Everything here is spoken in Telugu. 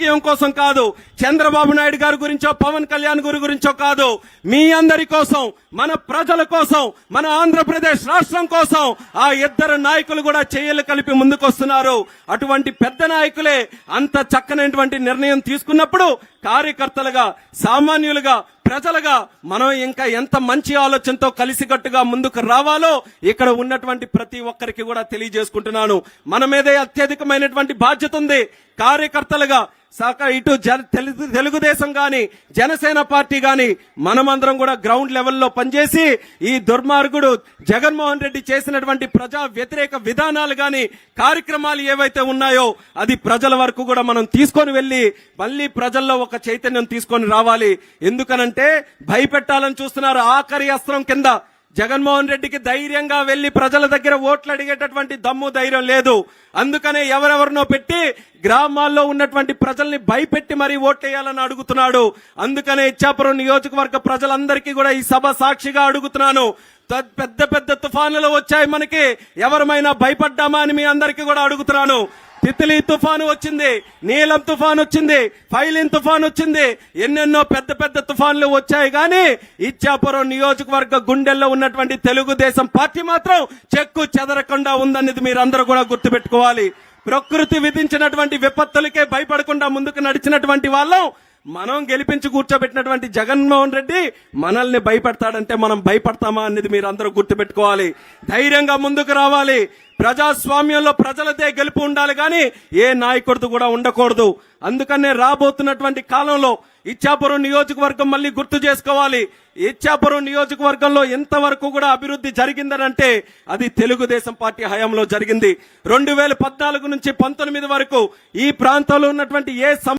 రాజకీయం కోసం కాదు చంద్రబాబు నాయుడు గారి గురించో పవన్ కళ్యాణ్ గారి గురించో కాదు మీ అందరి కోసం మన ప్రజల కోసం మన ఆంధ్రప్రదేశ్ రాష్ట్రం కోసం ఆ ఇద్దరు నాయకులు కూడా చేయలు కలిపి ముందుకొస్తున్నారు. అటువంటి పెద్ద నాయకులే అంత చక్కనైనటువంటి నిర్ణయం తీసుకున్నప్పుడు కార్యకర్తలుగా సామాన్యులుగా ప్రజలుగా మనం ఇంకా ఎంత మంచి ఆలోచనతో కలిసికట్టుగా ముందుకు రావాలో ఇక్కడ ఉన్నటువంటి ప్రతి ఒక్కరికి కూడా తెలియజేసుకుంటున్నాను. మన మీదే అత్యధికమైనటువంటి బాధ్యత ఉంది. కార్యకర్తలుగా సహక ఇటు తెలుగు తెలుగుదేశం గాని జనసేన పార్టీ గాని మనమందరం కూడా గ్రౌండ్ లెవెల్లో పనిచేసి ఈ దుర్మార్గుడు జగన్మోహన్ రెడ్డి చేసినటువంటి ప్రజా వ్యతిరేక విధానాలు గాని కార్యక్రమాలు ఏవైతే ఉన్నాయో అది ప్రజల వరకు కూడా మనం తీసుకొని వెళ్ళి మళ్ళీ ప్రజల్లో ఒక చైతన్యం తీసుకొని రావాలి. ఎందుకనంటే భయపెట్టాలని చూస్తున్నారు. ఆఖరి అస్త్రం కింద జగన్మోహన్ రెడ్డికి ధైర్యంగా వెళ్ళి ప్రజల దగ్గర ఓట్లు అడిగేటటువంటి దమ్ము ధైర్యం లేదు. అందుకనే ఎవరెవరినో పెట్టి గ్రామాల్లో ఉన్నటువంటి ప్రజల్ని భయపెట్టి మరీ ఓట్లేయాలని అడుగుతున్నాడు. అందుకనే ఇచ్చాపురం నియోజకవర్గ ప్రజలందరికీ కూడా ఈ సభ సాక్షిగా అడుగుతున్నాను. పెద్ద పెద్ద తుఫానులు వచ్చాయి మనకి. ఎవరమైనా భయపడ్డామా అని మీ అందరికీ కూడా అడుగుతున్నాను. తిత్లీ తుఫాను వచ్చింది నీలం తుఫాను వచ్చింది ఫైలిన్ తుఫాను వచ్చింది ఎన్నెన్నో పెద్ద పెద్ద తుఫాన్లు వచ్చాయి కానీ ఇచ్చాపురం నియోజకవర్గ గుండెల్లో ఉన్నటువంటి తెలుగుదేశం పార్టీ మాత్రం చెక్కు చెదరకుండా ఉందనేది మీరందరూ కూడా గుర్తుపెట్టుకోవాలి. ప్రకృతి విధించినటువంటి విపత్తులకే భయపడకుండా ముందుకు నడిచినటువంటి వాళ్ళం మనం గెలిపించి కూర్చోబెట్టినటువంటి జగన్మోహన్ రెడ్డి మనల్ని భయపెడతాడంటే మనం భయపడతామా అనేది మీరు అందరూ గుర్తుపెట్టుకోవాలి. ధైర్యంగా ముందుకు రావాలి. ప్రజాస్వామ్యంలో ప్రజలదే గెలుపు ఉండాలి కానీ ఏ నాయకుడిది కూడా ఉండకూడదు. అందుకనే రాబోతున్నటువంటి కాలంలో ఇచ్చాపురం నియోజకవర్గం మళ్ళీ గుర్తు చేసుకోవాలి. ఇచ్చాపురం నియోజకవర్గంలో ఎంతవరకు కూడా అభివృద్ధి జరిగిందనంటే అది తెలుగుదేశం పార్టీ హయాంలో జరిగింది. రెండు వేల పద్నాలుగు నుంచి పంతొమ్మిది వరకు ఈ ప్రాంతంలో ఉన్నటువంటి ఏ